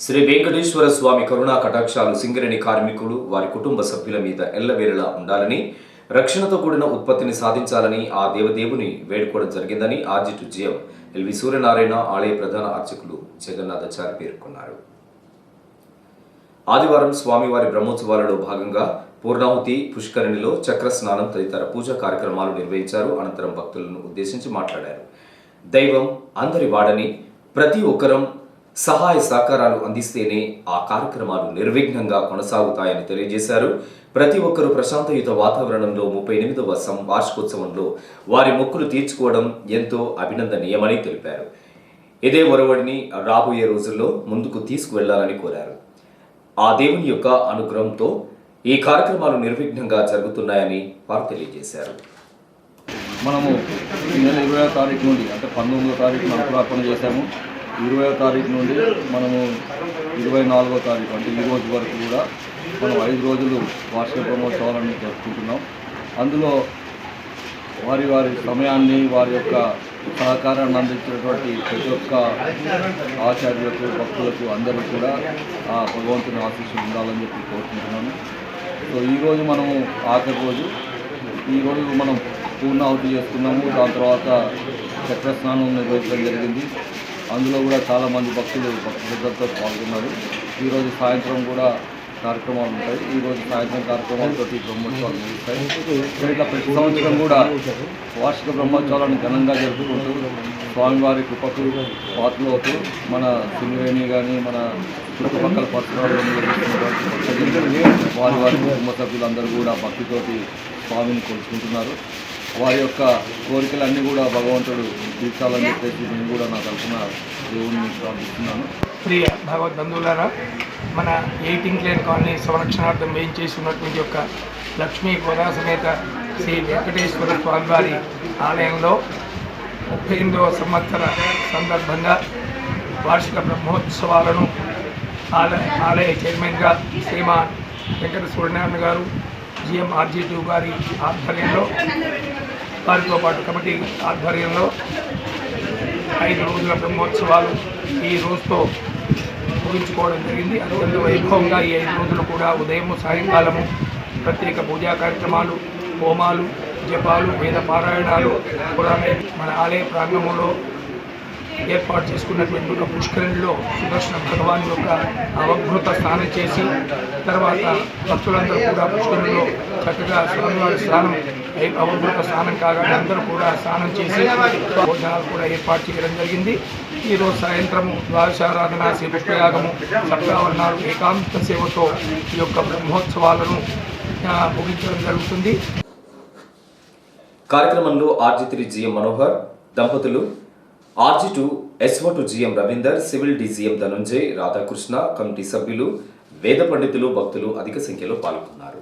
శ్రీ వెంకటేశ్వర స్వామి కరుణా కటాక్షాలు సింగరేణి కార్మికులు వారి కుటుంబ సభ్యుల మీద ఎల్లవేళలా ఉండాలని రక్షణతో కూడిన ఉత్పత్తిని సాధించాలని ఆ దేవదేవుని వేడుకోవడం జరిగిందని ఆర్జిటు జిఎం ఎల్వి సూర్యనారాయణ ఆలయ ప్రధాన అర్చకులు జగన్నాథాచారి పేర్కొన్నారు. ఆదివారం స్వామివారి బ్రహ్మోత్సవాలలో భాగంగా పూర్ణాహుతి పుష్కరిణిలో చక్ర స్నానం తదితర పూజా కార్యక్రమాలు నిర్వహించారు. అనంతరం భక్తులను ఉద్దేశించి మాట్లాడారు. దైవం అందరి వాడని ప్రతి ఒక్కరం సహాయ సహకారాలు అందిస్తేనే ఆ కార్యక్రమాలు నిర్విఘ్నంగా కొనసాగుతాయని తెలియజేశారు. ప్రతి ఒక్కరూ ప్రశాంతయుత వాతావరణంలో ముప్పై ఎనిమిదవ వార్షికోత్సవంలో వారి మొక్కులు తీర్చుకోవడం ఎంతో అభినందనీయమని తెలిపారు. ఇదే ఒరవడిని రాబోయే రోజుల్లో ముందుకు తీసుకువెళ్ళాలని కోరారు. ఆ దేవుని యొక్క అనుగ్రహంతో ఈ కార్యక్రమాలు నిర్విఘ్నంగా జరుగుతున్నాయని వారు తెలియజేశారు. మనము ఈ నెల ఇరవై తారీఖు నుండి అంటే పంతొమ్మిదో తారీఖున అంకురార్పణ చేశాము. ఇరవై తారీఖు నుండి మనము ఇరవై నాలుగో తారీఖు అంటే ఈ రోజు వరకు కూడా మనం ఐదు రోజులు వార్షిక బ్రహ్మోత్సవాలను జరుపుకుంటున్నాం. అందులో వారి వారి సమయాన్ని వారి యొక్క సహకారాన్ని అందించినటువంటి ప్రతి ఒక్క ఆచార్యులకు భక్తులకు అందరూ కూడా ఆ భగవంతుని ఆశీస్సులు ఉండాలని చెప్పి కోరుకుంటున్నాను. సో ఈరోజు మనము ఆఖరి రోజు. ఈరోజు మనం పూర్ణాహుతి చేసుకున్నాము. దాని తర్వాత చక్రస్నానం నిర్వహించడం జరిగింది. అందులో కూడా చాలామంది భక్తులు భక్తులతో పాల్గొన్నారు. ఈరోజు సాయంత్రం కూడా కార్యక్రమాలు ఉంటాయి. ఈరోజు సాయంత్రం కార్యక్రమాలతో బ్రహ్మోత్సవాలు ముగుస్తాయి. ఇట్లా ప్రతి సంవత్సరం కూడా వార్షిక బ్రహ్మోత్సవాలను ఘనంగా జరుపుకుంటూ స్వామివారి కృపకు పాత్రలు అవుతూ మన సింగరేణి కానీ మన చుట్టుపక్కల పత్రాలు వారి వారి కుటుంబ సభ్యులందరూ కూడా భక్తితోటి స్వామిని కొలుచుకుంటున్నారు వారి యొక్క కోరికలన్నీ కూడా భగవంతుడు తీర్చాలని చెప్పేసి నేను కూడా నా తరఫున దేవుడిని ప్రార్థిస్తున్నాను. ప్రియ భగవద్ బంధువులారా మన ఎయిటింగ్ లేన్ కాలనీ సంరక్షణార్థం వేయించేసి ఉన్నటువంటి యొక్క లక్ష్మీ సమేత శ్రీ వెంకటేశ్వర స్వామివారి ఆలయంలో ముప్పై ఎనిమిదవ సంవత్సర సందర్భంగా వార్షిక బ్రహ్మోత్సవాలను ఆలయ ఆలయ చైర్మన్గా శ్రీమాన్ వెంకట సూర్యనారాయణ గారు జిఎం ఆర్జీటీ గారి ఆధ్వర్యంలో వారితో పాటు కమిటీ ఆధ్వర్యంలో ఐదు రోజుల బ్రహ్మోత్సవాలు ఈ రోజుతో ముగించుకోవడం జరిగింది. అత్యంత వైభవంగా ఈ ఐదు రోజులు కూడా ఉదయం సాయంకాలము ప్రత్యేక పూజా కార్యక్రమాలు హోమాలు జపాలు వేద పారాయణాలు కూడా మన ఆలయ ప్రాంగణంలో ఏర్పాటు చేసుకున్నటువంటి ఒక పుష్కరిణిలో సుదర్శన భగవాన్ యొక్క అవభృత స్నానం చేసి తర్వాత భక్తులందరూ కూడా పుష్కరిణిలో చక్కగా స్వామివారి స్నానం అవభృత స్నానం కాగానే అందరూ కూడా స్నానం చేసి భోజనాలు కూడా ఏర్పాటు చేయడం జరిగింది. ఈరోజు సాయంత్రము ద్వాదశారాధన శ్రీ పుష్పయాగము సప్తావరణాలు ఏకాంత సేవతో ఈ యొక్క బ్రహ్మోత్సవాలను ముగించడం జరుగుతుంది. కార్యక్రమంలో ఆర్జిత్రి త్రీ జిఎం మనోహర్ దంపతులు RG two SO to GM Ravinder civil DGM Dhananjay Radhakrishna committee సభ్యులు వేద పండితులు భక్తులు అధిక సంఖ్యలో పాల్గొన్నారు.